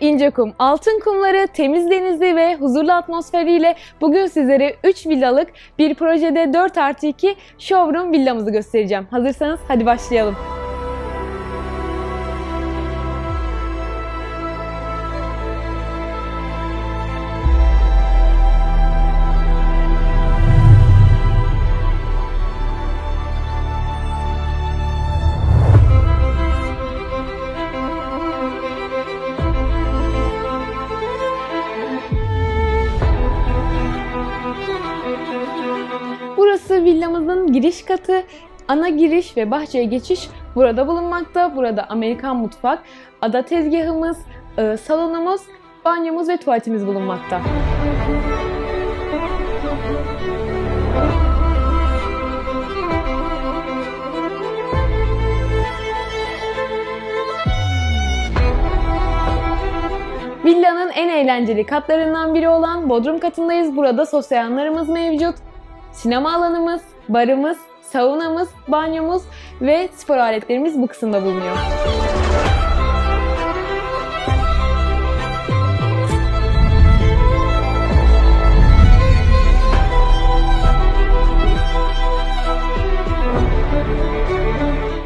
İncekum. Altın kumları, temiz denizi ve huzurlu atmosferiyle bugün sizlere 3 villalık bir projede 4 artı 2 showroom villamızı göstereceğim. Hazırsanız hadi başlayalım. Burası villamızın giriş katı. Ana giriş ve bahçeye geçiş burada bulunmakta. Burada Amerikan mutfak, ada tezgahımız, e, salonumuz, banyomuz ve tuvaletimiz bulunmakta. Villanın en eğlenceli katlarından biri olan bodrum katındayız. Burada sosyal alanlarımız mevcut. Sinema alanımız, barımız, saunamız, banyomuz ve spor aletlerimiz bu kısımda bulunuyor.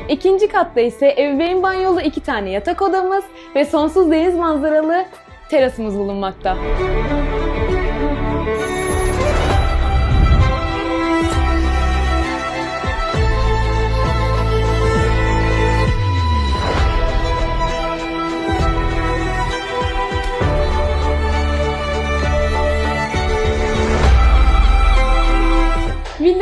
İkinci katta ise ebeveyn banyolu iki tane yatak odamız ve sonsuz deniz manzaralı terasımız bulunmakta.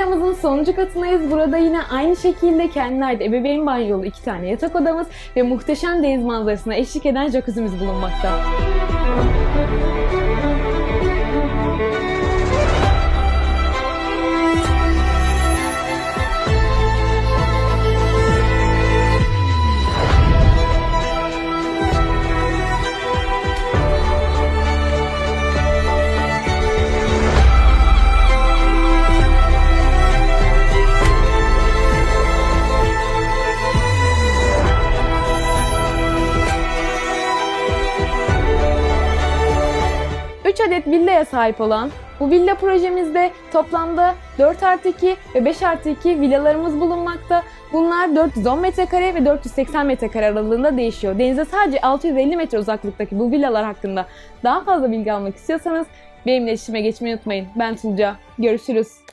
Villamızın sonuncu katındayız. Burada yine aynı şekilde kendine ait ebeveyn banyolu iki tane yatak odamız ve muhteşem deniz manzarasına eşlik eden jacuzzi'miz bulunmakta. Üç adet villaya sahip olan bu villa projemizde toplamda 4 artı 2 ve 5 artı 2 villalarımız bulunmakta. Bunlar 410 metrekare ve 480 metrekare aralığında değişiyor. Denize sadece 650 metre uzaklıktaki bu villalar hakkında daha fazla bilgi almak istiyorsanız benimle iletişime geçmeyi unutmayın. Ben Tunca. Görüşürüz.